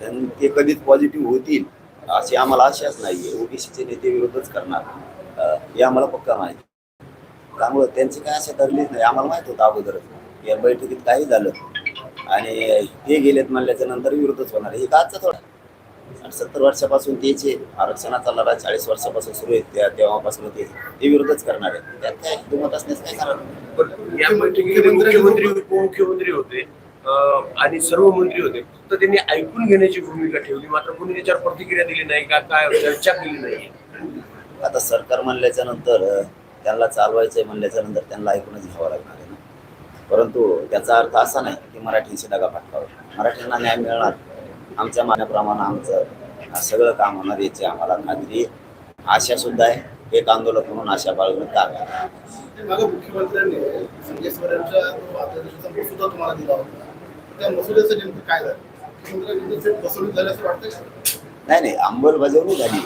ते कधीच पॉझिटिव्ह होतील अशी आम्हाला आशाच नाही आहे ओबीसीचे नेते विरोधच करणार. हे आम्हाला पक्का माहिती त्यामुळं त्यांची काय आशा धरलीच नाही. आम्हाला माहीत होतं अगोदरच. या बैठकीत काही झालं. आणि ते गेलेत म्हणल्याच्या नंतर विरोधच होणार हे काचा थोडा? साठ सत्तर वर्षापासून तेचे आरक्षणाचा लढा चाळीस वर्षापासून सुरू आहे. त्या तेव्हापासून ते ते विरोधच करणार आहेत त्यात काय दुमत असण्याचं काय कारण? या बैठकीमध्ये मुख्यमंत्री उपमुख्यमंत्री होते. आणि सर्व मंत्री होते. फक्त त्यांनी ऐकून घेण्याची भूमिका ठेवली. मात्र कोणी त्याच्यावर प्रतिक्रिया दिली नाही का काय चर्चा केली नाही. आता सरकार म्हणल्याच्या नंतर त्यांना चालवायचंय म्हणल्याच्या नंतर त्यांना ऐकूनच घ्यावं लागणार आहे ना? परंतु त्याचा अर्थ असा नाही की मराठींशी दगा फटकावा मराठींना न्याय मिळणार. आमच्या मान्याप्रमाणे आमचं सगळं काम होणार याची आम्हाला खात्री. आहे. आशा सुद्धा आहे. एक आंदोलन म्हणून आशा बाळगणं काम आहे. मागे मुख्यमंत्र्यांनी त्या मसुद्याचं नेमकं काय झालं? फसवणूक झाली असं वाटतं नाही नाही अंमलबजावणी झाली.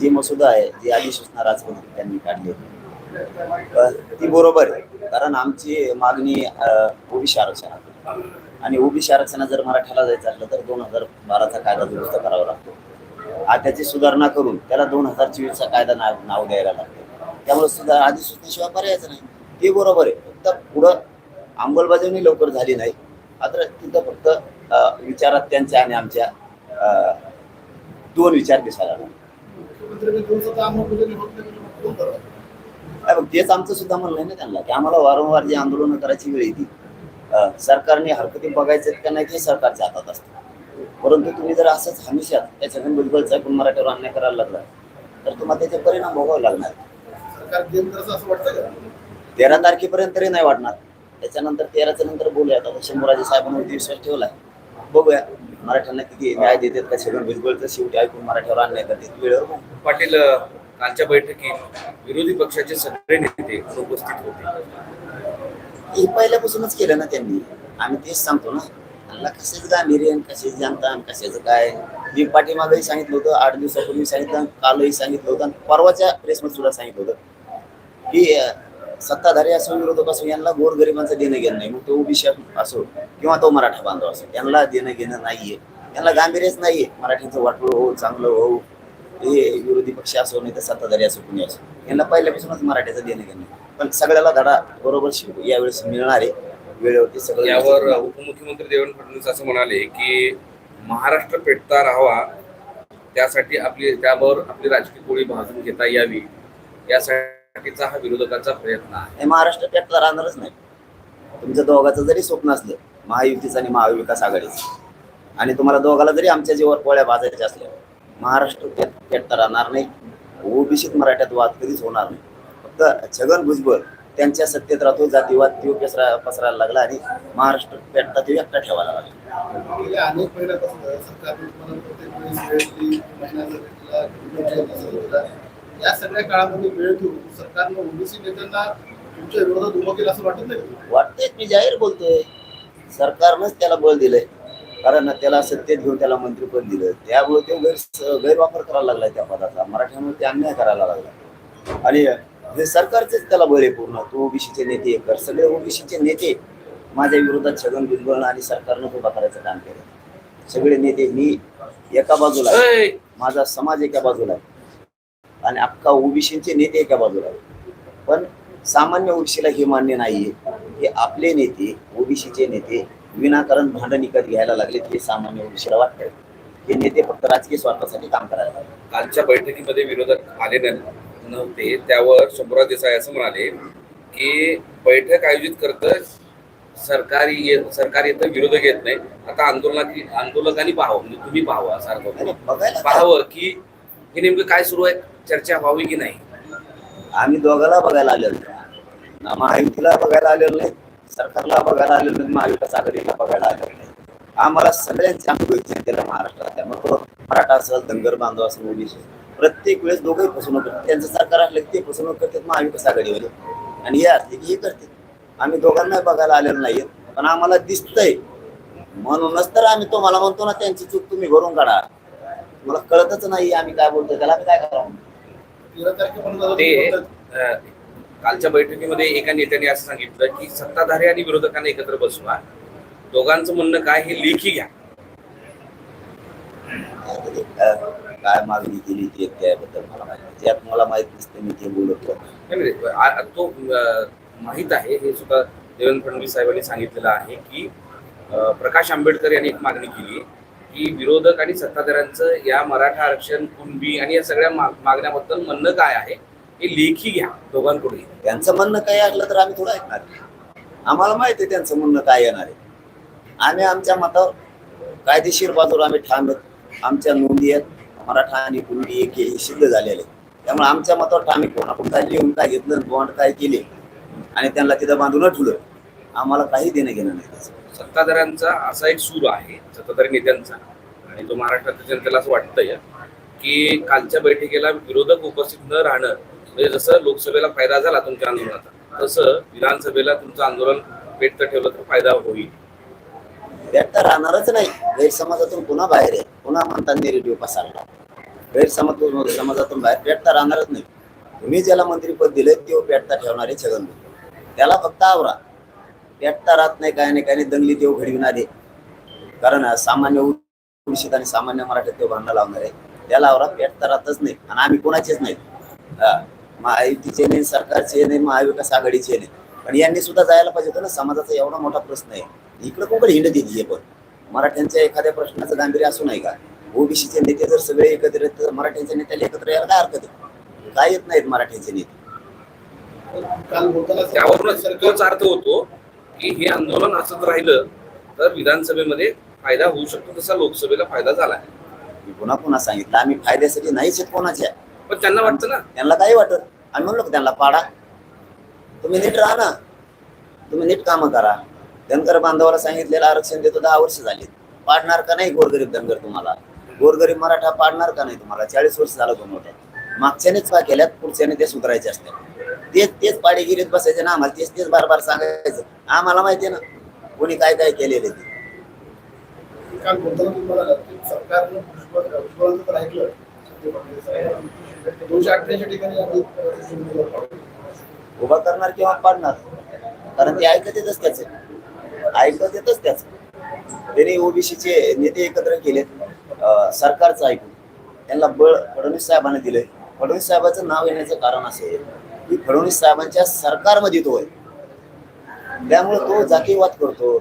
जी मसुदा आहे जी अधिसूचना राजपती त्यांनी काढली. ती बरोबर आहे कारण आमची मागणी ओबीसी आरक्षणात आणि ओबीसी आरक्षणात जर मराठ्याला जायचं असलं तर दोन हजार बाराचा कायदा दुरुस्त करावा लागतो. त्याची सुधारणा करून त्याला दोन हजार चोवीसचा कायदा नाव नाव द्यायला लागतो. त्यामुळे सुद्धा अधिसूचनेशिवाय पर्यायच नाही. ते बरोबर आहे. फक्त पुढं अंमलबजावणी लवकर झाली नाही. मात्र तिथं फक्त विचारात त्यांच्या आणि आमच्या दोन विचार दिसायला लागले. तेच आमचं सुद्धा म्हणणं आहे ना त्यांना की आम्हाला वारंवार जी आंदोलनं करायची वेळ येते सरकारने हरकती बघायचं का नाही ते सरकारच्या हातात असतं. परंतु तुम्ही जर असंच हमेशा त्याच्याकडून बिलकुलचा ऐकून मराठीवर अन्याय करायला लागला तर तुम्हाला त्याचे परिणाम भोगावे लागणार. तेरा तारखेपर्यंत तरी नाही वाटणार. त्याच्यानंतर तेराच्या नंतर बोलूया आता. शंभूराजे साहेबांवरती विश्वास ठेवलाय. बघूया. मराठ्यांना किती न्याय देतात का सगळं भुजबळचं शेवटी ऐकून मराठ्यावर अन्याय करतात वेळेवर. पाटील कालच्या बैठकीत विरोधी पक्षाचे सगळे नेते उपस्थित होते. हे पहिल्यापासूनच केलं ना त्यांनी. आम्ही तेच सांगतो ना. त्यांना कशाचं गांभीर्य कशाची आणि कशाचं काय? मी पाठीमागही सांगितलं होतं आठ दिवसापूर्वी सांगितलं कालही सांगितलं होतं परवाच्या प्रेसमध्ये सुद्धा सांगितलं होतं. की सत्ताधारी असो विरोधक असो यांना गोरगरिबांचं देणं घेणं नाही. मग तो ओबीसी असो किंवा तो मराठा बांधव असो यांना देणं घेणं नाहीये. यांना गांभीर्यच नाहीये. मराठीचं वाटलं हो चांगलं हो हे विरोधी पक्ष असो नाही तर सत्ताधारी असो कुणी असो यांना पहिल्यापासूनच मराठीचं देणं घेणं पण सगळ्याला धडा बरोबर शिकू यावेळेस मिळणार आहे. वेळेवरती सगळं यावर उपमुख्यमंत्री देवेंद्र फडणवीस असं म्हणाले की महाराष्ट्र पेटता राहावा. त्यासाठी आपली त्यावर आपली राजकीय पोळी भाजून घेता यावी. यासाठीचा हा विरोधकांचा प्रयत्न आहे. हे महाराष्ट्र त्यात राहणारच नाही. तुमच्या दोघाचं जरी स्वप्न असलं महायुतीचं आणि महाविकास आघाडीचं आणि तुम्हाला दोघाला जरी आमच्या जीवावर पोळ्या भाजायच्या असल्या महाराष्ट्र त्यात पेटता राहणार नाही. ओबीसीत मराठ्यात वाद कधीच होणार नाही. फक्त छगन भुजबळ त्यांच्या सत्तेत राहतो जातीवाद तो पसरा पसरायला लागला आणि महाराष्ट्र पेटता ते एकटा ठेवायला लागला. गेल्या अनेक महिन्यापासून या सगळ्या काळामध्ये वेळ घेऊन सरकारनं ओबीसी नेत्यांना तुमच्या विरोधात उभं केलं असं वाटत नाही का? वाटतंय मी जाहीर बोलतोय. सरकारनंच त्याला बळ दिलंय. कारण त्याला सत्तेत घेऊन त्याला मंत्रीपद दिलं. त्यामुळे तो गैर गैरवापर करायला लागलाय त्या पदाचा. मराठ्यामुळे ते अन्याय करायला लागला आणि हे सरकारचेच त्याला बळ आहे पूर्ण. तो ओबीसीचे नेते कर सगळे ओबीसीचे नेते माझ्या विरोधात छगन भुजबळ आणि सरकारनं उभा करायचं काम केलं सगळे नेते मी एका बाजूला माझा समाज एका बाजूला आहे. आणि अख्खा ओबीसीचे नेते एका बाजूला पण सामान्य ओबीसीला हे मान्य नाहीये. हे आपले नेते ओबीसीचे नेते विनाकारण भांडण विकत घ्यायला लागले हे सामान्य ओबीसीला वाटतंय. हे नेते फक्त राजकीय स्वार्थासाठी काम करायला लागले कालच्या बैठकीमध्ये विरोधक आले नव्हते. त्यावर शंभूराज देसाई असं म्हणाले की बैठक आयोजित करत सरकारी सरकार येतं विरोधक येत नाही. आता आंदोलनाची आंदोलकांनी पाहावं म्हणजे तुम्ही पाहावं काय? पाहावं की हे नेमकं काय सुरू आहे? चर्चा व्हावी की नाही? आम्ही दोघाला बघायला आलेलो नाही. महायुतीला बघायला आलेलो नाही सरकारला बघायला आलेलो नाही महाविकास आघाडीला बघायला आलेलो नाही. आम्हाला सगळ्यांची अनुभव त्याला महाराष्ट्रात. त्यामुळे तो मराठा असेल धनगर बांधव असेल ओबीसी प्रत्येक वेळेस दोघंही फसवणूक करतात. त्यांचं सरकार असलं की ते फसवणूक करतात महाविकास आघाडीवाले. आणि हे असले की हे करते आम्ही दोघांना बघायला आलेलो नाही पण आम्हाला दिसतंय. म्हणूनच तर आम्ही तुम्हाला म्हणतो ना त्यांची चूक तुम्ही भरून काढा. मला कळतच नाही आम्ही काय बोलतोय त्याला आम्ही काय करावं? ते कालच्या बैठकीमध्ये एका नेत्याने असं सांगितलं की सत्ताधारी आणि विरोधकांना एकत्र बसवा दोघांचं म्हणणं काय हे लेखी घ्या. काय मागणी केली ते त्याबद्दल मला माहिती. त्यात मला माहीत नसते मी ते बोलत तो माहीत आहे हे सुद्धा देवेंद्र फडणवीस साहेबांनी सांगितलेलं आहे की प्रकाश आंबेडकर यांनी एक मागणी केली. की विरोधक आणि सत्ताधाऱ्यांचं या मराठा आरक्षण कुणबी आणि या सगळ्या मागण्याबद्दल म्हणणं काय आहे हे लेखी घ्या दोघांकडून त्यांचं म्हणणं काय असलं तर आम्ही थोडं ऐकणार. आम्हाला माहिती आहे त्यांचं म्हणणं काय येणार आहे. आम्ही आमच्या मतावर कायदेशीर बाजूला आम्ही ठाम आहेत आमच्या नोंदी आहेत. मराठा आणि कुणबी एक हे सिद्ध झालेले त्यामुळे आमच्या मतावर ठाम आहे कोण आपण काय लिहून काय घेतलं बॉन्ड काय केले आणि त्यांना तिथं बांधून ठेवलं. आम्हाला काही देणं घेणं नाही त्याचं. सत्ताधाऱ्यांचा असा एक सूर आहे सत्ताधारी नेत्यांचा. आणि तो महाराष्ट्रातील जनतेला असं वाटतंय की कालच्या बैठकीला विरोधक उपस्थित न राहणं म्हणजे जसं लोकसभेला फायदा झाला तुमच्या आंदोलनाचा तसं विधानसभेला तुमचं आंदोलन पेटतं ठेवलं तर फायदा होईल. व्यक्त राहणारच नाही. गैरसमाजातून पुन्हा बाहेर आहे पुन्हा म्हणतात रेडिओ पसरला. गैरसमाज समाजातून बाहेर पेटता राहणारच नाही. तुम्ही ज्याला मंत्रीपद दिले ते पेटता ठेवणारे छगन त्याला फक्त आवरा. पेटता राहत नाही काय नाही काय नाही. दंगली देव घडविणारे कारण सामान्य उडशीत आणि सामान्य मराठीत देव भांडा लावणार. आहे त्याला आवरा पेटता राहतच नाही. आणि आम्ही कोणाचेच नाहीत महायुतीचे नाही सरकारचे नाही महाविकास आघाडीचे नाही. पण यांनी सुद्धा जायला पाहिजे होतं ना. समाजाचा एवढा मोठा प्रश्न आहे. इकडे कोकण हिंड दिली आहे पण. मराठ्यांच्या एखाद्या प्रश्नाचं गांभीर्य असू नाही का? ओबीसीचे नेते जर सगळे एकत्र येत तर मराठ्यांच्या नेत्याला एकत्र यायला काय हरकत आहे? काय येत नाहीत मराठ्यांचे नेते? त्यावरूनच अर्थ होतो. की हे आंदोलन असंच राहिलं तर विधानसभेमध्ये फायदा होऊ शकतो तसा लोकसभेला फायदा झाला मी पुन्हा पुन्हा सांगितलं आम्ही फायद्यासाठी नाहीच आहेत कोणाच्या पण त्यांना वाटतं ना. त्यांना काही वाटत? आम्ही म्हणलो की त्यांना पाडा. तुम्ही नीट राहा ना. तुम्ही नीट कामं करा. धनगर बांधवाला सांगितलेलं आरक्षण देतो दहा वर्ष झाली. पाडणार का नाही गोरगरीब धनगर तुम्हाला? गोरगरीब मराठा पाडणार का नाही तुम्हाला? चाळीस वर्ष झालं दोन मोठ्या. मागच्यानेच का केल्यात पुढच्याने ते सुधारायचे असतात तेच तेच पाडेगिरीत बसायचे ना आम्हाला. तेच तेच बार बार सांगायचं. आम्हाला माहिती आहे ना कोणी काय काय केलेलं ते. काल बोलताना तुम्ही म्हणालात की सरकारनं भुजबळ भुजबळांचं तर ऐकलं. ते फडणवीस साहेब. दोनशे अठ्ठ्याऐंशी ठिकाणी आम्ही, अ, उमेदवार पाडू. उभा करणार किंवा पाडणार? कारण ते ऐकत येतच त्याच. ऐकत येतच त्याच. त्यांनी ओबीसीचे नेते एकत्र केलेत. सरकारचं ऐकून. त्यांना बळ फडणवीस साहेबांना दिलंय. फडणवीस साहेबाचं नाव येण्याचं कारण असं आहे. ही फडणवीस साहेबांच्या सरकारमध्ये तो आहे. त्यामुळे तो जातीवाद करतो.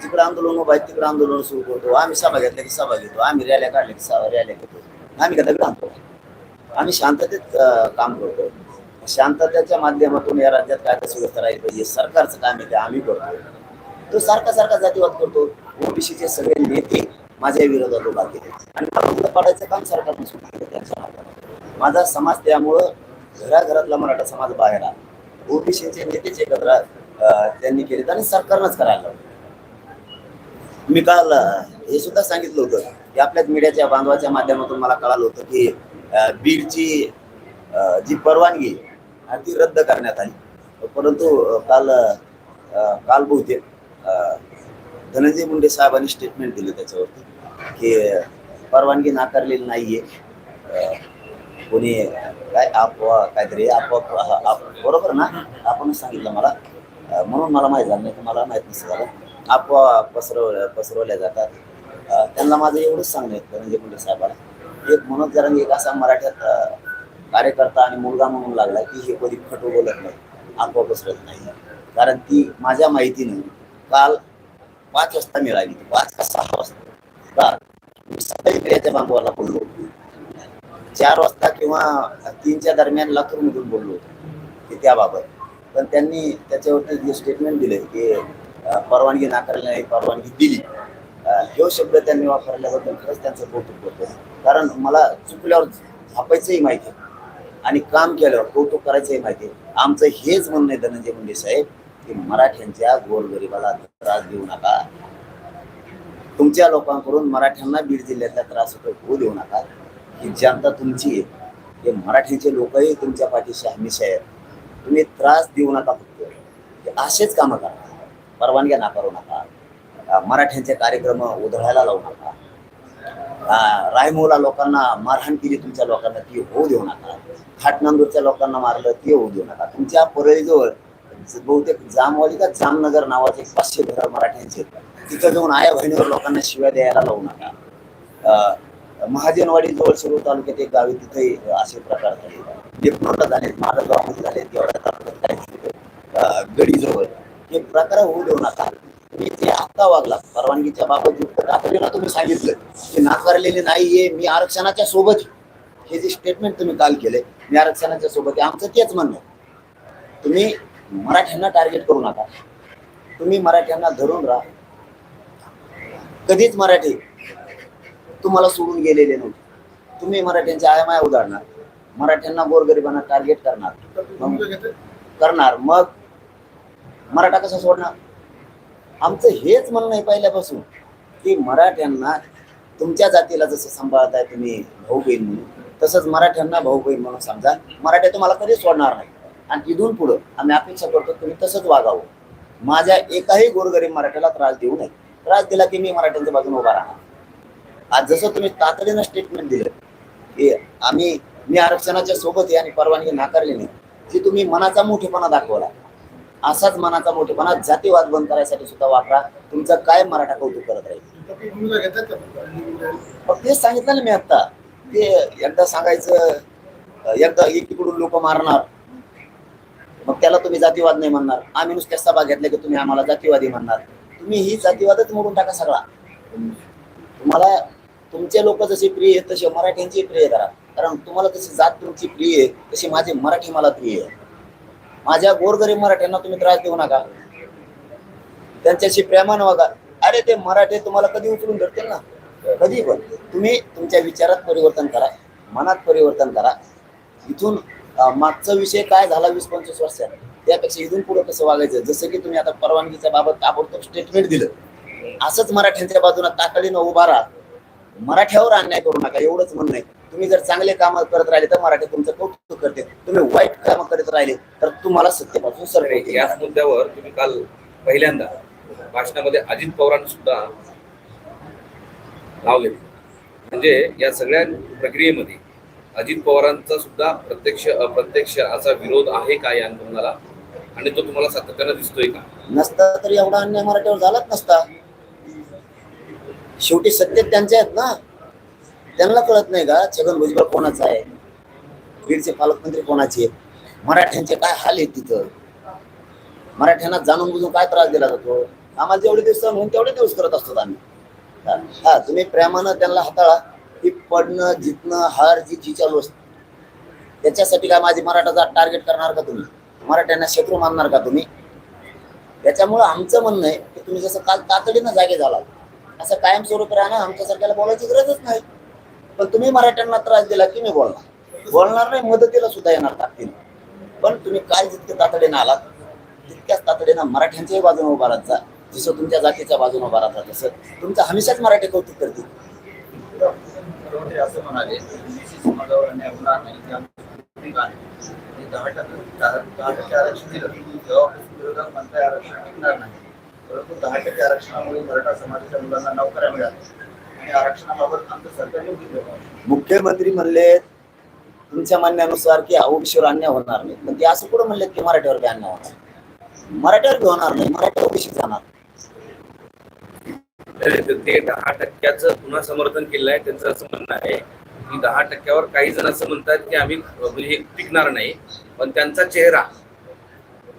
जिकडे आंदोलन उभा आहे तिकडे आंदोलन सुरू करतो. आम्ही सभा घेतल्या की सभा घेतो. आम्ही रॅल्या काढल्या की सभा रॅल्या घेतो. आम्ही कदा आणतो आम्ही शांततेत काम करतो. शांततेच्या माध्यमातून या राज्यात काय काय व्यवस्था राहील पाहिजे सरकारचं काम आहे ते आम्ही करतो. तो सारखा सारखा जातीवाद करतो. ओबीसीचे सगळे नेते माझ्या विरोधात उभा केले. आणि मला पाडायचं काम सरकारने सुरू केलं त्यांच्या माझा समाज त्यामुळं घरातला मराठा समाज बाहेर आला. ओबीसीचे नेतेचे एकत्र त्यांनी केले आणि सरकारनंच करायला लावलं. मी काल हे सुद्धा सांगितलं होतं की आपल्याच मीडियाच्या बांधवाच्या माध्यमातून मला कळालं होतं की बीडची जी परवानगी ती रद्द करण्यात आली. परंतु काल काल बहुतेक अं, धनंजय मुंडे साहेबांनी स्टेटमेंट दिलं त्याच्यावरती की परवानगी नाकारलेली नाहीये. अं, कोणी काय आप काहीतरी आप बरोबर ना? आपणच सांगितलं मला. म्हणून मला माहीत झालं नाही मला माहीत नसतं झालं. आप पसरव पसरवल्या जातात. त्यांना माझं एवढंच सांगणं आहे धनंजय मुंडे साहेबाला. एक म्हणत जरांगे एक असा मराठ्यात कार्यकर्ता आणि मुलगा म्हणून लागला की हे कधी खटू बोलत नाही. आपोआप पसरत नाही. कारण ती माझ्या माहितीनं काल पाच वाजता मिळाली. पाच का सहा वाजता. का मी सकाळी त्याच्या बांधवाला बोललो. चार वाजता किंवा तीनच्या दरम्यान लातूरमधून बोललो होतो की त्याबाबत. पण त्यांनी त्याच्यावरती जे स्टेटमेंट दिले की परवानगी नाकारली नाही परवानगी दिली. हे शब्द त्यांनी वापरल्याबद्दल खरंच त्यांचं कौतुक करतो कारण मला चुकल्यावर झापायचंही माहिती आहे आणि काम केल्यावर कौतुक करायचंही माहिती आहे आमचं हेच म्हणणं आहे धनंजय मुंडे साहेब की मराठ्यांच्या गोरगरिबाला त्रास देऊ नका. तुमच्या लोकांकडून मराठ्यांना बीड जिल्ह्यातला त्रास होतो होऊ देऊ नका. ही जनता तुमची आहे हे मराठीचे लोकही तुमच्या पाठीशी हमेशा आहेत. तुम्ही त्रास देऊ नका फक्त. हे असेच कामं करा परवानग्या नाकारू नका. मराठ्यांचे कार्यक्रम उधळायला लावू नका. रायमोला लोकांना मारहाण केली तुमच्या लोकांना ती होऊ देऊ नका. खाटनांदूरच्या लोकांना मारलं ते होऊ देऊ नका. तुमच्या परळीजवळ बहुतेक जामवाली का जामनगर नावाचे पाचशे घर मराठ्यांचे आहेत. तिथं जाऊन आया बहिणीवर लोकांना शिव्या द्यायला लावू नका. अं, महाजनवाडी जवळ सुरू तालुक्यात एक गावी तिथे असे प्रकार झाले. लेखनोटा झाले माधवगावामध्ये झाले तेवढ्या तालुक्यात गडीजवळ. हे प्रकार होऊ देऊ नका मी ते आत्ता वागला. परवानगीच्या बाबत तातडीला तुम्ही सांगितलं. की नाकारलेले नाहीये मी आरक्षणाच्या सोबत हे जे स्टेटमेंट तुम्ही काल केले मी आरक्षणाच्या सोबत आमचं तेच म्हणणं तुम्ही मराठ्यांना टार्गेट करू नका. तुम्ही मराठ्यांना धरून राहा. कधीच मराठी तुम्हाला सोडून गेलेले नव्हते. तुम्ही मराठ्यांच्या आय माय उदाहरणार. मराठ्यांना गोरगरिबांना टार्गेट करणार. करणार. मग मराठा कसा सोडणार? आमचं हेच म्हणणं आहे पहिल्यापासून की मराठ्यांना तुमच्या जातीला जसं सांभाळताय तुम्ही भाऊ बहीण म्हणून तसंच मराठ्यांना भाऊ बहीण म्हणून समजा मराठ्या तुम्हाला कधीच सोडणार नाही. आणि इथून पुढं आम्ही अपेक्षा करतो तुम्ही तसंच वागावं. माझ्या एकाही गोरगरीब मराठ्याला त्रास देऊ नये. त्रास दिला की मी मराठ्यांच्या बाजूने उभा राहणार. आज जसं तुम्ही तातडीनं स्टेटमेंट दिलं की आम्ही मी आरक्षणाच्या सोबत आहे आणि परवानगी नाकारली नाही ती तुम्ही मनाचा मोठेपणा दाखवला. असाच मनाचा मोठेपणा जातीवाद बंद करायसाठी सुद्धा वापरा. तुमचं काय मराठा कौतुक करत राहील? तर मग तेच सांगितलं ना मी आता ते एकदा सांगायचं एकदा एकीकडून लोक मारणार. मग त्याला तुम्ही जातीवाद नाही म्हणणार. आम्ही नुसत्या सभा घेतल्या की तुम्ही आम्हाला जातीवादी म्हणणार. तुम्ही ही जातीवादच मोडून टाका सगळा. तुम्हाला तुमचे लोक जसे प्रिय आहेत तसे मराठ्यांची प्रिय करा कारण तुम्हाला जशी जात तुमची प्रिय आहे तशी माझे मराठी मला प्रिय आहे. माझ्या गोरगरीब मराठ्यांना तुम्ही त्रास देऊ नका. त्यांच्याशी प्रेमानं वागा. अरे ते मराठे तुम्हाला कधी उचलून धरतील ना? कधी पण. तुम्ही तुमच्या विचारात परिवर्तन करा. मनात परिवर्तन करा. इथून मागचा विषय काय झाला वीस पंचवीस वर्षात? त्यापेक्षा इथून पुढे कसं वागायचं? जसं की तुम्ही आता परवानगीच्या बाबत ताबडतोब स्टेटमेंट दिलं. असंच मराठ्यांच्या बाजूला तातडीनं उभा राहा. मराठ्यावर अन्याय करू नका एवढंच म्हणणं आहे. तुम्ही जर चांगले काम करत राहिले तर मराठी तुमचं कौतुक करते. तुम्ही वाईट काम करत राहिले तर तुम्हाला सत्तेपासून सर्व याच मुद्द्यावर तुम्ही काल पहिल्यांदा भाषणामध्ये अजित पवारांनी सुद्धा लावले म्हणजे या सगळ्या प्रक्रियेमध्ये अजित पवारांचा सुद्धा प्रत्यक्ष अप्रत्यक्ष असा विरोध आहे का या आंदोलनाला? आणि तो तुम्हाला सातत्यानं दिसतोय का? नसता तर एवढा अन्याय मराठीवर झालाच नसता. शेवटी सत्य त्यांचे आहेत ना. त्यांना कळत नाही का छगन भुजबळ कोणाचा आहे? बीडचे पालकमंत्री कोणाचे आहेत? मराठ्यांचे काय हाल आहेत तिथं? मराठ्यांना जाणून बुजून काय त्रास दिला जातो? आम्हाला जेवढे दिवस सहन तेवढे दिवस करत असतो आम्ही. हा, तुम्ही प्रेमानं त्यांना हाताळा. की पडणं जितणं हार जी जी चालू असते. त्याच्यासाठी काय माझी मराठाचा टार्गेट करणार का तुम्ही? मराठ्यांना शत्रू मानणार का तुम्ही? त्याच्यामुळं आमचं म्हणणं आहे की तुम्ही जसं काल तातडीनं जागे झाला असं कायमस्वरूपी राहणं आमच्यासारख्याला बोलायची गरजच नाही. पण तुम्ही मराठ्यांना त्रास दिला की मी बोलणार. बोलणार नाही मदतीला सुद्धा येणार ताकदीने. पण तुम्ही काल जितके तातडीनं आलात तितक्याच तातडीनं मराठ्यांच्याही बाजूने उभा राहत जा. जसं तुमच्या जातीच्या बाजूने उभा राहता तसं तुमचं हमेशाच मराठी कौतुक करतील. ते असं म्हणाले समाजावर अन्याय होणार नाही दहा टक्के आरक्षण दिलं. विरोधात म्हणताय आरक्षण टिकणार नाही. परंतु दहा टक्के आरक्षणामुळे मराठा समाजाच्या मुलांना नोकऱ्या मिळाल्या आणि आरक्षणाबाबत आमचं सरकार योग्य निर्णय घेतला. मुख्यमंत्री म्हणले तुमच्या म्हणण्यानुसार की ओबीसीवर अन्याय होणार नाही. पण ते असं कुठं म्हणलेत की मराठ्यावर बी अन्याय होणार? मराठ्यावर बी होणार नाही. मराठा ओबीसी जाणार. ते दहा टक्क्याचं पुन्हा समर्थन केलं आहे त्यांचं असं म्हणणं आहे की दहा टक्क्यावर काही जण असं म्हणतात की आम्ही म्हणजे हे टिकणार नाही पण त्यांचा चेहरा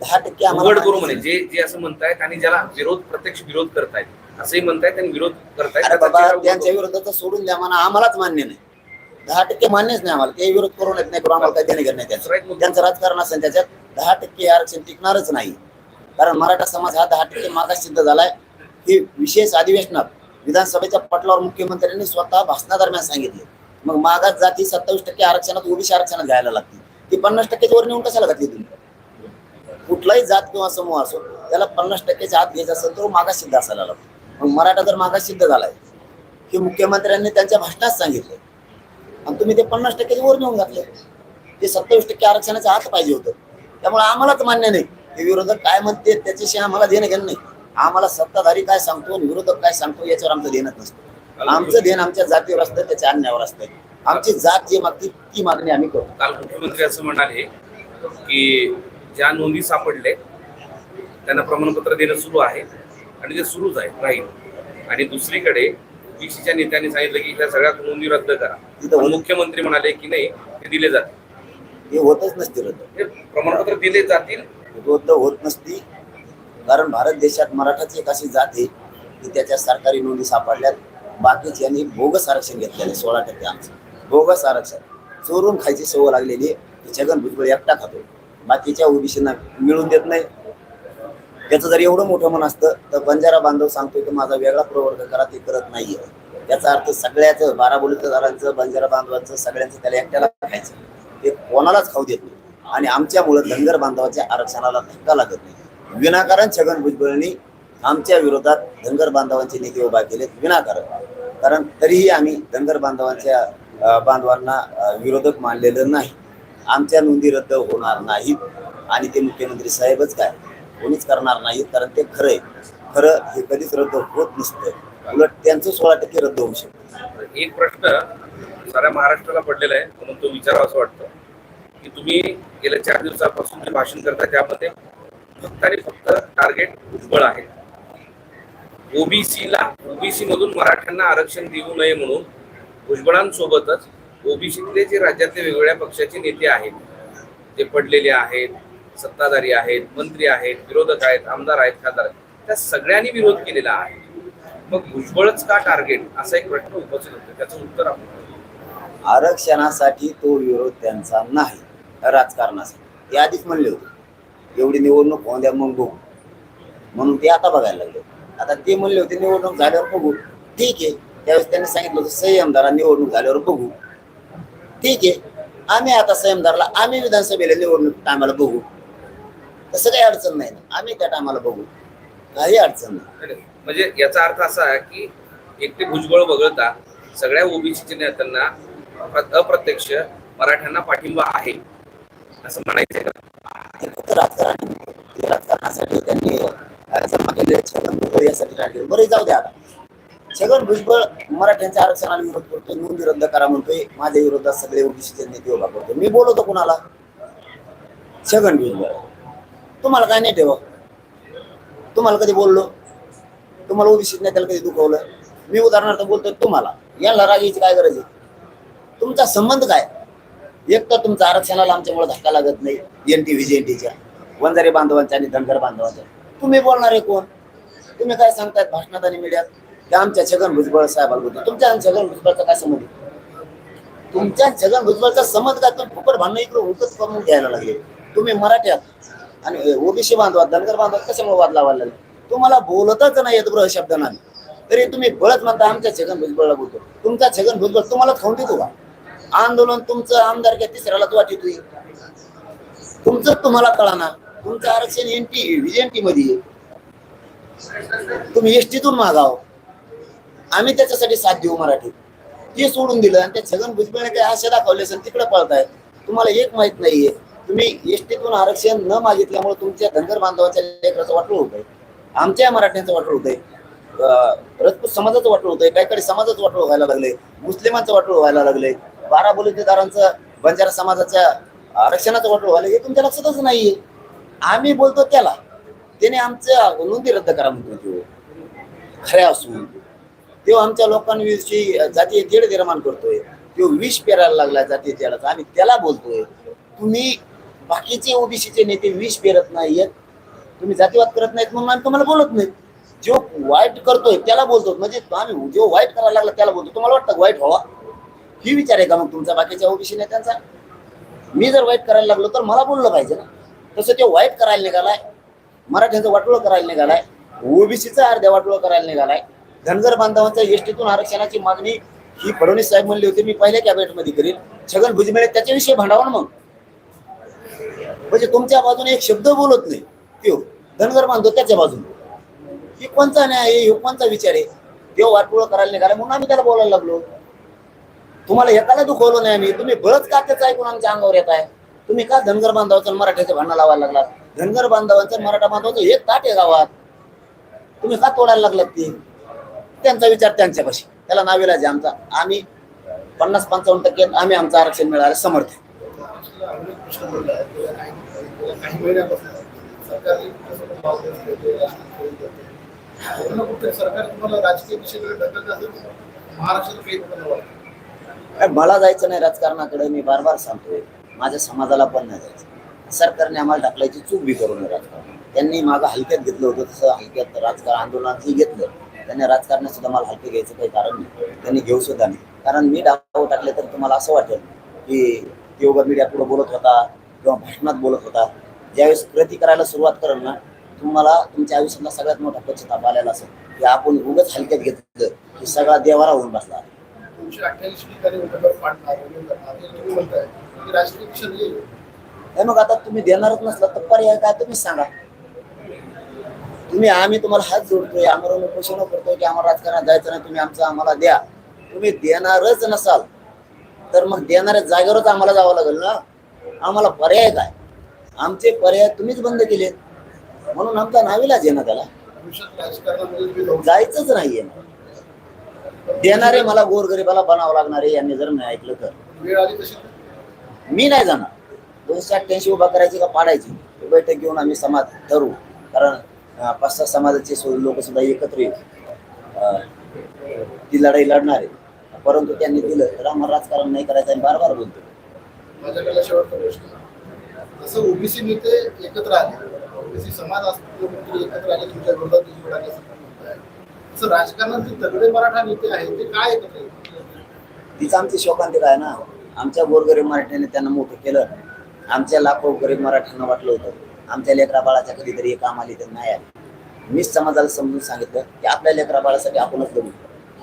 दहा टक्के उघड करू म्हणे. जे जे असं म्हणतायत आणि ज्याला विरोध प्रत्यक्ष विरोध करतायत असंही म्हणतायत आणि विरोध करतायत बाबा त्यांच्या करू. विरोधात सोडून द्या म्हणा. आम्हालाच मान्य नाही. दहा टक्के मान्यच नाही आम्हाला. ते विरोध करून येत नाही करून आम्हाला काही देणे घेणं त्याचं. त्यांचं राजकारण असेल त्याच्यात दहा टक्के हे आरक्षण टिकणारच नाही. कारण मराठा समाज हा दहा टक्के मागास सिद्ध झालाय. की विशेष अधिवेशनात विधानसभेच्या पटलावर मुख्यमंत्र्यांनी स्वतः भाषणादरम्यान सांगितले. मग मागास जाती सत्तावीस टक्के आरक्षणात ओबीसी आरक्षणात घ्यायला लागते ती पन्नास टक्क्याच्या वर नेऊन कशाला घातली तुम्ही? कुठलाही जात किंवा समूह असो त्याला पन्नास टक्क्याच्या आत घ्यायचा असेल तर तो मागास सिद्ध असायला लागतो मग मराठा जर मागास सिद्ध झालाय हे मुख्यमंत्र्यांनी त्यांच्या भाषणात सांगितले. आणि तुम्ही ते पन्नास टक्क्याच्या वर नेऊन घातले. ते सत्तावीस टक्के आरक्षणाच्या आत पाहिजे होतं. त्यामुळे आम्हालाच मान्य नाही. हे विरोधक काय म्हणते त्याच्याशी आम्हाला देणं घेणं नाही. आम्हाला सत्ताधारी काय सांगतो आणि विरोधक काय सांगतो याच्यावर आमचं देणंच नसतं. आमचं देणं आमच्या जातीवर असतं त्याच्या अन्यायावर असतं. आमची जात जी मागती ती मागणी आम्ही करतो. काल मुख्यमंत्री असं म्हणाले की ज्या नोंदी सापडले त्यांना प्रमाणपत्र देणं सुरू आहे आणि ते सुरूच आहे राहील. आणि दुसरीकडे ओबीसीच्या नेत्यांनी सांगितलं की ह्या सगळ्या नोंदी रद्द करा. मुख्यमंत्री म्हणाले की नाही ते दिले जातील. हे होतच नसते रद्द. हे प्रमाणपत्र दिले जातील. रद्द होत नसती. कारण भारत देशात मराठाची एक अशी जात आहे की त्याच्या सरकारी नोंदी सापडल्यात. बाकीच्यांनी बोगस आरक्षण घेतलेलं सोळा टक्के आमचं. बोगस आरक्षण. चोरून खायची सवय लागलेली छगन भुजबळ एकटा खातो. बाकीच्या ओबीसींना मिळून देत नाही. त्याचं जर एवढं मोठं मन असतं तर बंजारा बांधव सांगतोय की माझा वेगळा प्रवर्ग करा ते करत नाहीये. त्याचा अर्थ सगळ्याच बाराबोलीचारांचं बंजारा बांधवांचं सगळ्यांचं त्याला एकट्याला खायचं ते कोणालाच खाऊ देत नाही. आणि आमच्यामुळं धनगर बांधवाच्या आरक्षणाला धक्का लागत नाही. विनाकारण छगन भुजबळांनी आमच्या विरोधात धनगर बांधवांचे नेते उभा केलेत विनाकारण. कारण तरीही आम्ही धनगर बांधवांच्या बांधवांना विरोधक मानलेलं नाही. आमच्या नोंदी रद्द होणार नाहीत. आणि ते मुख्यमंत्री साहेबच काय? कोणीच करणार नाहीत. कारण ते खरं आहे. खरं हे कधीच रद्द होत नसतं. उलट त्यांचं सोळा टक्के रद्द होऊ शकतं. एक प्रश्न साऱ्या महाराष्ट्राला पडलेला आहे. म्हणून तो विचारावा असं वाटतं. की तुम्ही गेल्या चार दिवसापासून जे भाषण करता त्यामध्ये फक्त आणि फक्त टार्गेट भुजबळ आहे. ओबीसीला ओबीसी मधून मराठ्यांना आरक्षण देऊ नये म्हणून भुजबळांसोबतच ओबीसीतले जे राज्यातले वेगवेगळ्या पक्षाचे नेते आहेत जे पडलेले आहेत सत्ताधारी आहेत मंत्री आहेत विरोधक आहेत आमदार आहेत खासदार आहेत त्या सगळ्यांनी विरोध केलेला आहे. मग भुजबळच का टार्गेट? असा एक प्रश्न उपस्थित होतो. त्याचं उत्तर आपण आरक्षणासाठी तो विरोध त्यांचा नाही राजकारणासाठी. ते आधीच म्हणले होते. एवढी निवडणूक होऊन द्या मग बघू. म्हणून ते आता बघायला लागले. आता ते म्हणले होते निवडणूक झाल्यावर बघू. ठीक आहे. त्यावेळेस त्यांनी सांगितलं होतं संयमदारा निवडणूक झाल्यावर बघू. ठीक आहे. आम्ही आता संयमदारला आम्ही विधानसभेला निवडणूक टायमाला बघू. तसं काही अडचण नाही. ना आम्ही त्या टायमाला बघू. काही अडचण नाही. म्हणजे याचा अर्थ असा आहे की एकटे भुजबळ वगळता सगळ्या ओबीसीच्या नेत्यांना प्र- अप्रत्यक्ष मराठ्यांना पाठिंबा आहे. असं का? ते फक्त राजकारण ते राजकारणासाठी त्यांनी अं, जमा केले यासाठी राहिले बरे जाऊ द्या आता. छगन भुजबळ मराठ्यांच्या आरक्षणाला विरोध करतोय नोंदी रद्द करा म्हणतोय. माझ्या विरोधात सगळे ओबीसीचे नेते उभा करतो मी बोलवतो कुणाला? छगन भुजबळ. तुम्हाला काय नाही ठेवा. तुम्हाला कधी बोललो? तुम्हाला ओबीसी नेत्याला कधी दुखवलं? मी उदाहरणार्थ बोलतोय तुम्हाला. याला रागायची काय गरज आहे? तुमचा संबंध काय? एक तर तुमचा आरक्षणाला आमच्यामुळे धक्का लागत नाही एन टी व्ही वंजारी बांधवांच्या आणि धनगर बांधवांच्या. तुम्ही बोलणारे कोण? तुम्ही काय सांगतायत भाषणात आणि मीडियात? आमच्या छगन भुजबळ साहेबाला बोलतो. तुमच्या आणि छगन भुजबळचा काय संबंध तुमच्या छगन भुजबळचा संबंध काय? तुम्ही फुकट भांडणं इकडे उलटच करून घ्यायला लागले. तुम्ही मराठ्यात आणि ओबीसी बांधवात धनगर बांधवात कशामुळे वाद लावायला लागले? तुम्हाला बोलतच नाही येत गृह शब्द नाही तरी तुम्ही बळच म्हणता आमच्या छगन भुजबळला बोलतो. तुमचा छगन भुजबळ तुम्हाला खाऊन देतो का? आंदोलन तुमचं आमदार काय तिसऱ्यालाच वाटी तुम्ही तुमचं तुम्हाला कळाना. तुमचं आरक्षण एनटी व्हीएनटी मध्ये तुम्ही एसटीतून मागाव. आम्ही त्याच्यासाठी साथ देऊ मराठीत ते सोडून दिलं आणि त्या छगन भुजबळने काय आशा दाखवले असेल तिकडे पळताय. तुम्हाला एक माहीत नाहीये. तुम्ही एसटीतून आरक्षण न मागितल्यामुळे तुमच्या धनगर बांधवाच्या लेकराचं वाटलं होतंय. आमच्या मराठ्यांचं वाटलं होतंय. रजपूत समाजाचं वाटलं होतंय. काही काही समाजाचं वाटलं व्हायला लागले मुस्लिमांचं वाटलं व्हायला लागले बारा बोलीदारांचं बंजारा समाजाच्या आरक्षणाचं वाटलं व्हायला हे तुमच्या लक्षातच नाहीये. आम्ही बोलतो त्याला. त्याने आमच्या नोंदी रद्द करा म्हणतो. खऱ्या असून. तो आमच्या लोकांविषयी जातीय तेढ निर्माण करतोय. तो विष पेरायला लागला जातीय तेढाचा. आम्ही त्याला बोलतोय तुम्ही बाकीचे ओबीसीचे नेते विष पेरत नाहीयेत. तुम्ही जातीवाद करत नाहीत म्हणून आम्ही तुम्हाला बोलत नाही. जो वाईट करतोय त्याला बोलतो. म्हणजे आम्ही जो वाईट करायला लागला त्याला बोलतो. तुम्हाला वाटतं वाईट व्हावा? ही विचार आहे का मग तुमचा बाकीच्या ओबीसी नेत्यांचा? मी जर वाईट करायला लागलो तर मला बोललं पाहिजे ना. तसं ते वाईट करायला निघालाय. मराठ्यांचं वाटोळं करायला निघालाय. ओबीसीचा अर्ध्या वाटोळं करायला निघालाय. धनगर बांधवांच्या एसटीतून आरक्षणाची मागणी ही फडणवीस साहेब म्हणले होते मी पहिल्या कॅबिनेटमध्ये करेल छगन भुजबळ त्याच्याविषयी भांडावा ना मग? म्हणजे तुमच्या बाजूने एक शब्द बोलत नाही. त्यो धनगर बांधव त्याच्या बाजूने. ही कोणचा न्याय आहे? हे कोणचा विचार आहे? देव वाटपुळ करायला निघाला म्हणून आम्ही त्याला बोलायला लागलो. तुम्हाला एकाला दुखवलं नाही आम्ही. तुम्ही बळच का त्याचं ऐकून आमच्या अंगावर येत आहे तुम्ही का धनगर बांधवाचं मराठ्याचं भांडण लावायला लागलात? धनगर बांधवांचं मराठा बांधवाचं एक ताट आहे गावात. तुम्ही का तोडायला लागलात ते? त्यांचा विचार त्यांच्यापाशी. त्याला नावेला जे आमचा. आम्ही पन्नास पंचावन्न टक्के आम्ही आमचं आरक्षण मिळायला समर्थ मला जायचं नाही राजकारणाकडे मी बार बार सांगतोय. माझ्या समाजाला पण नाही जायचं. सरकारने आम्हाला ढकलायची चूक बी करू नये राजकारण त्यांनी माझं हलक्यात घेतलं होतं तसं हलक्यात राजकारण आंदोलनातही घेतलं. त्यांनी राजकारणात सुद्धा मला हलके घ्यायचं काही कारण नाही. त्यांनी घेऊ सुद्धा नाही. कारण मी डाव टाकले तर तुम्हाला असं वाटेल की योगा मीडिया पुढे बोलत होता किंवा भाषणात बोलत होता. ज्यावेळेस कृती करायला सुरुवात करेल ना तुम्हाला तुमच्या आयुष्यातला सगळ्यात मोठा पश्चाताप आलेला असेल. की आपण उगच हलक्यात घेतलं की सगळा देवारा होऊन बसला. हे मग आता तुम्ही देणारच नसला तर पर्याय काय? तुम्हीच सांगा. तुम्ही आम्ही तुम्हाला हात जोडतोय आम्हाला उपोषण करतोय की आम्हाला राजकारणात जायचं नाही तुम्ही आमचं आम्हाला द्या. तुम्ही देणारच नसाल तर मग देणाऱ्या जागेवरच आम्हाला जावं लागेल ना? आम्हाला पर्याय काय? आमचे पर्याय तुम्हीच बंद केले म्हणून आमचा नाविलाज आहे ना त्याला. जायचंच नाहीये. देणारे मला गोरगरीबाला बनावं लागणारे यांनी जर नाही ऐकलं तर. मी नाही जाणार. दोनशे अठ्ठ्याऐंशी उभा करायची का पाडायची? बैठक घेऊन आम्ही समाज ठरवू. कारण पाच सहा समाजाचे लोक सुद्धा एकत्र अं, ती लढाई लढणार आहे. परंतु त्यांनी दिलं तर आम्हाला राजकारण नाही करायचं आणि बार बार बोलतो. माझ्याकडे शेवटचा प्रश्न. जसं ओबीसी नेते एकत्र आले ओबीसी समाज असतो एकत्र आले तुमच्या विरोधात निवडून आले असं तुम्ही म्हणताय. तसं राजकारणात जे तगडे मराठा नेते आहेत ते काय एकत्र तीच आमची शोकांतिका आहे ना. आमच्या गोरगरीब मराठ्याने त्यांना मोठं केलं. आमच्या लाखो गरीब मराठ्यांना वाटलं होतं. आमच्या लेकरा बाळाच्या कधीतरी हे काम आली तर नाही आली. मीच समाजाला समजून सांगितलं की आपल्या लेकरा बाळासाठी आपणच लढू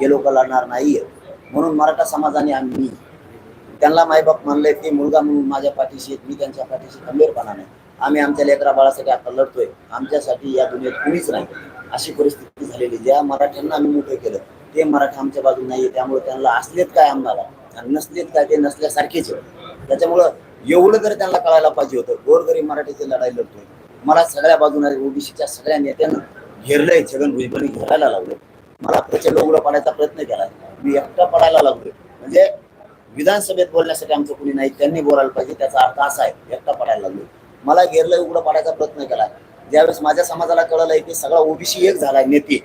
हे लोक लढणार नाहीये. म्हणून मराठा समाजाने आम्ही त्यांना मायबाप मानलंय ते मुलगा म्हणून माझ्या पाठीशी मी त्यांच्या पाठीशी खंबीरपणाने आम्ही आमच्या लेकरा बाळासाठी आता लढतोय. आमच्यासाठी या दुनियेत कुणीच नाही. अशी परिस्थिती झालेली ज्या मराठ्यांना आम्ही मोठं केलं ते मराठा आमच्या बाजूला नाहीये. त्यामुळे त्यांना असलेत काय आम्हाला? आणि नसलेत काय ते नसल्यासारखेच त्याच्यामुळं एवढं तर त्यांना कळायला पाहिजे होतं गोरगरीब मराठीची लढाई लढतोय. मला सगळ्या बाजूने ओबीसीच्या सगळ्या नेत्यांना घेरलंय छगन भुजबळी घेरायला लावलं मला प्रचंड उघडं पाडायचा प्रयत्न केला मी एकटा पडायला लागलोय. म्हणजे विधानसभेत बोलण्यासाठी आमचं कुणी नाही त्यांनी बोलायला पाहिजे त्याचा अर्थ असा आहे एकटा पडायला लागलो मला घेरलंय उघडं पाडायचा प्रयत्न केला ज्यावेळेस माझ्या समाजाला कळलंय की सगळा ओबीसी एक झालाय नेते.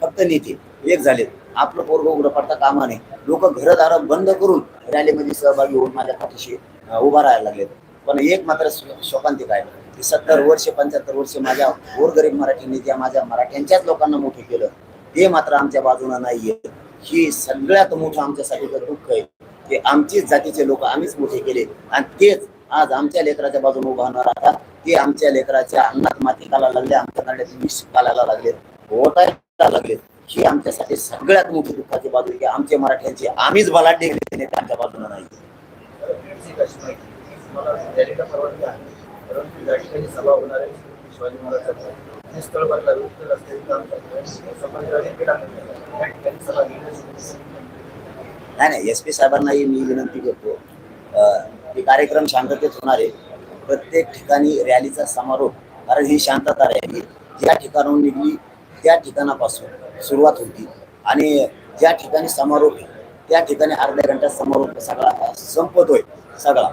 फक्त नेते एक झाले आपलं पोरग उघडं पडता कामा नये लोक घरदारं बंद करून रॅलीमध्ये सहभागी होऊन माझ्या पाठीशी उभा राहायला लागलेत. पण एक मात्र शोकांतिक आहे. की सत्तर वर्ष पंच्याहत्तर वर्ष माझ्या गोरगरीब मराठीने ज्या माझ्या मराठ्यांच्याच लोकांना मोठे केलं. ते मात्र आमच्या बाजूला नाहीये. ही सगळ्यात मोठं आमच्यासाठी दुःख आहे की आमचीच जातीचे लोक आम्हीच मोठे केले. आणि तेच आज आमच्या लेकराच्या बाजूने उभा न राहता ते आमच्या लेकराच्या अन्नात माती काला लागले आमच्या नाड्यात विष घालायला लागले ओटायला लागले ही आमच्यासाठी सगळ्यात मोठी दुःखाची बाजू आहे की आमचे मराठ्यांचे आम्हीच बलाढ्य नेते आमच्या बाजूला नाही. शिवाजी नाही नाही एस पी साहेबांनाही मी विनंती करतो हे कार्यक्रम शांततेत होणार आहे. प्रत्येक ठिकाणी रॅलीचा समारोप कारण ही शांतता रॅली ज्या ठिकाणाहून निघली त्या ठिकाणापासून. सुरुवात होती. आणि ज्या ठिकाणी समारोप त्या ठिकाणी अर्ध्या घंटा समारोप सगळा संपतोय सगळा.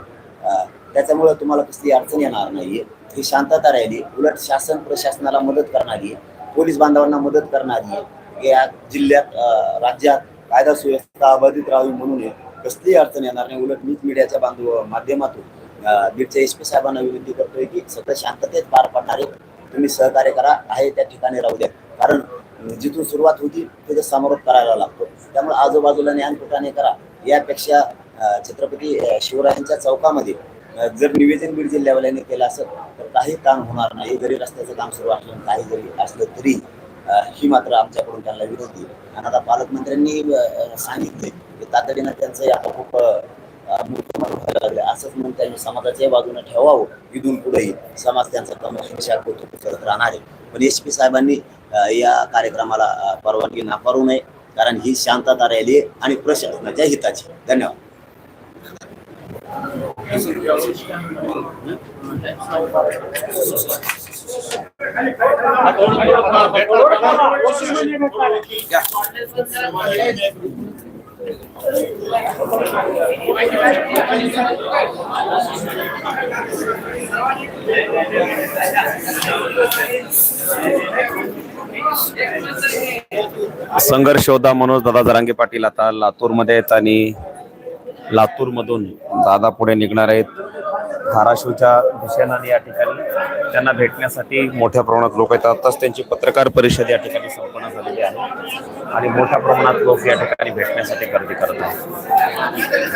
त्याच्यामुळे तुम्हाला कसली अडचण येणार नाहीये. ही शांतता राहिली. उलट शासन प्रशासनाला मदत करणारी आहे. पोलीस बांधवांना मदत करणारी या जिल्ह्यात राज्यात कायदा सुव्यवस्था अबाधित राहावी म्हणून आहे. कसलीही अडचण येणार नाही. उलट न्यूज मीडियाच्या बांधव माध्यमातून अं, बीडच्या एस पी साहेबांना विनंती करतोय की सगळं शांततेत पार पडणार आहे तुम्ही सहकार्य करा. आहे त्या ठिकाणी राहू द्या. कारण जिथून सुरुवात होती तिथं समारोप करायला लागतो. त्यामुळे आजूबाजूला ज्ञानकुटाने करा. यापेक्षा छत्रपती शिवरायांच्या चौकामध्ये जर निवेदन बीड जिल्ह्यावाल्याने केलं असेल तर काही काम होणार नाही. जरी रस्त्याचं काम सुरू असलं काही जरी असलं तरी ही मात्र आमच्याकडून त्यांना विरोध आणि आता पालकमंत्र्यांनी सांगितले की तातडीनं त्यांचं आता खूप व्हायला लागले असंच म्हणून त्यांनी समाजाच्या बाजूने ठेवावं. इथून पुढेही समाज त्यांचा क्रमशः कौतुक करत राहणार आहे पण एस पी साहेबांनी या कार्यक्रमाला परवानगी नाकारू नये कारण ही शांतता रॅली आहे आणि प्रशासनाच्या हिताची. धन्यवाद. संघर्ष होता मनोज दादा जरांगे पाटील आता लातूरमध्ये आहेत आणि लातूरमधून दादा पुढे निघणार आहेत. धाराशिवच्या दिशेनं या ठिकाणी त्यांना भेटण्यासाठी मोठ्या प्रमाणात लोक येतात. आताच त्यांची पत्रकार परिषद या ठिकाणी संपन्न झालेली आणि मोठ्या प्रमाणात लोक या ठिकाणी भेटण्यासाठी गर्दी करत आहेत.